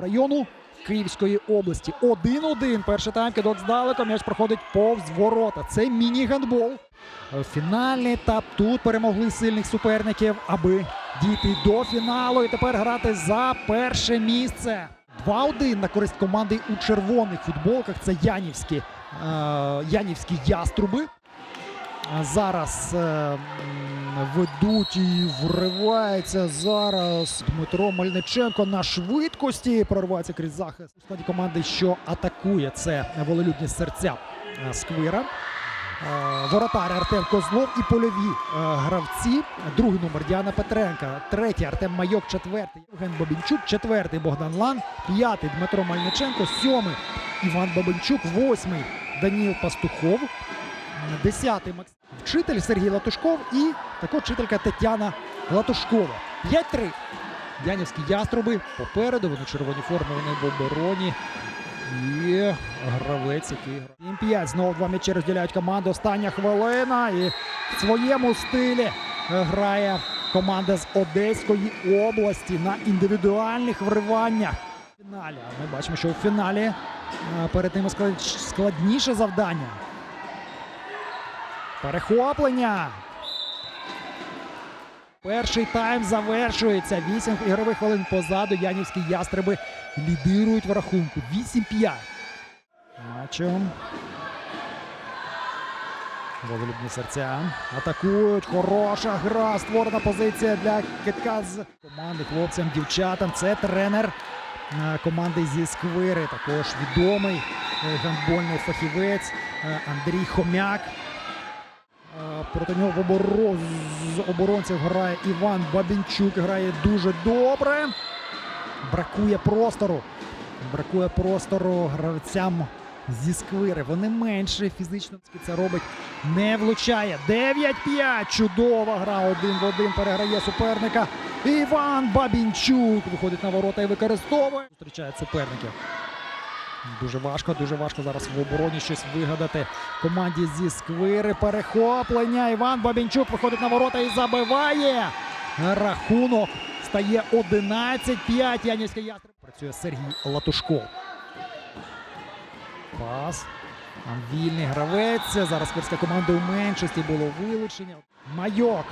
району Київської області. 1-1. Перший тайм кидок здалеку. М'яч проходить повз ворота. Це міні-гандбол. Е, Фінальний етап. Тут перемогли сильних суперників, аби дійти до фіналу і тепер грати за перше місце. 2-1 на користь команди у червоних футболках. Це Янівські, е, Янівські яструби. Зараз е, ведуть і вривається зараз Дмитро Мельниченко на швидкості. Проривається крізь захист у складі команди, що атакує. Це волелюбні серця е, Сквира. Е, Воротар Артем Козлов і польові е, гравці. Другий номер Діана Петренка, третій Артем Майок, четвертий Євген Бабінчук, четвертий Богдан Лан, п'ятий Дмитро Мельниченко, сьомий Іван Бабинчук, восьмий Даніл Пастухов. Десятий Макс... вчитель Сергій Латушков і також вчителька Тетяна Латушкова. 5-3. Янівські яструби попереду. Вони в червоній формі, вони в обороні. І гравець, який грає. 7-5. Знову два м'ячі розділяють команди. Остання хвилина. І в своєму стилі грає команда з Одеської області на індивідуальних вриваннях. Фіналі. Ми бачимо, що у фіналі е, перед ними складніше завдання. Перехоплення. Перший тайм завершується. 8 ігрових хвилин позаду. Янівські ястреби лідирують в рахунку. 8-5. Матчем. Волелюбні серця. Атакують. Хороша гра. Створена позиція для китка з команди хлопцям, дівчатам. Це тренер е, команди зі Сквири. Також відомий е, гандбольний фахівець е, Андрій Хомяк. Е, Проти нього в оборо... з оборонців грає Іван Бабінчук. Грає дуже добре. Бракує простору. Бракує простору гравцям зі сквири. Вони менше фізично це робить. Не влучає. 9-5. Чудова гра. Один в один переграє суперника. Іван Бабінчук виходить на ворота і використовує. Зустрічає суперників. Дуже важко, дуже важко зараз в обороні щось вигадати команді зі сквири. Перехоплення. Іван Бабінчук виходить на ворота і забиває. Рахунок стає 11-5. Янівський ястреб. Працює Сергій Латушков. Пас. Там вільний гравець. Зараз сквирська команда у меншості було вилучення. Майок.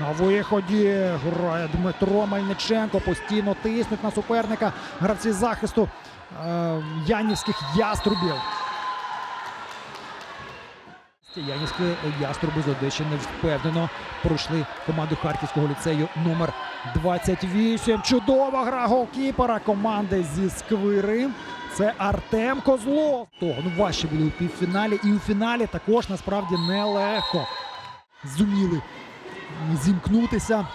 На виході грає Дмитро Мельниченко. Постійно тиснуть на суперника. Гравці захисту Янівських яструбів. Янівські яструби з Одещини впевнено пройшли команду Харківського ліцею номер 28. Чудова гра голкіпера команди зі Сквири. Це Артем Козлов. Того ну важче були у півфіналі. І у фіналі також насправді нелегко зуміли зімкнутися.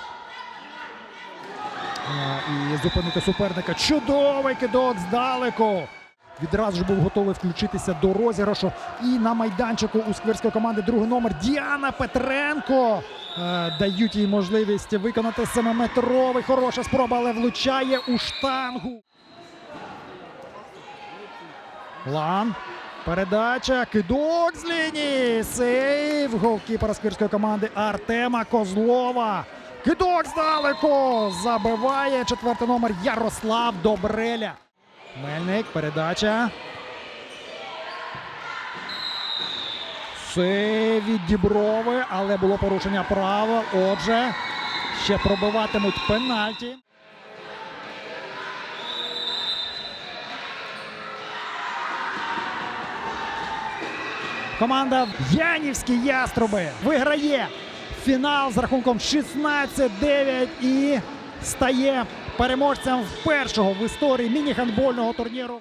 І зупинити суперника. Чудовий кидок здалеку. Відразу ж був готовий включитися до розіграшу. І на майданчику у скверської команди другий номер Діана Петренко. Е, дають їй можливість виконати семиметровий. Хороша спроба, але влучає у штангу. Лан. Передача. Кидок з лінії. Сейв голкіпера сквірської команди Артема Козлова. Кидок здалеку. Забиває четвертий номер Ярослав Добреля. Мельник. Передача. Сейв від Діброви, але було порушення правил. Отже, ще пробиватимуть пенальті. Команда Янівські яструби виграє фінал з рахунком 16-9 і стає переможцем першого в історії міні-гандбольного турніру.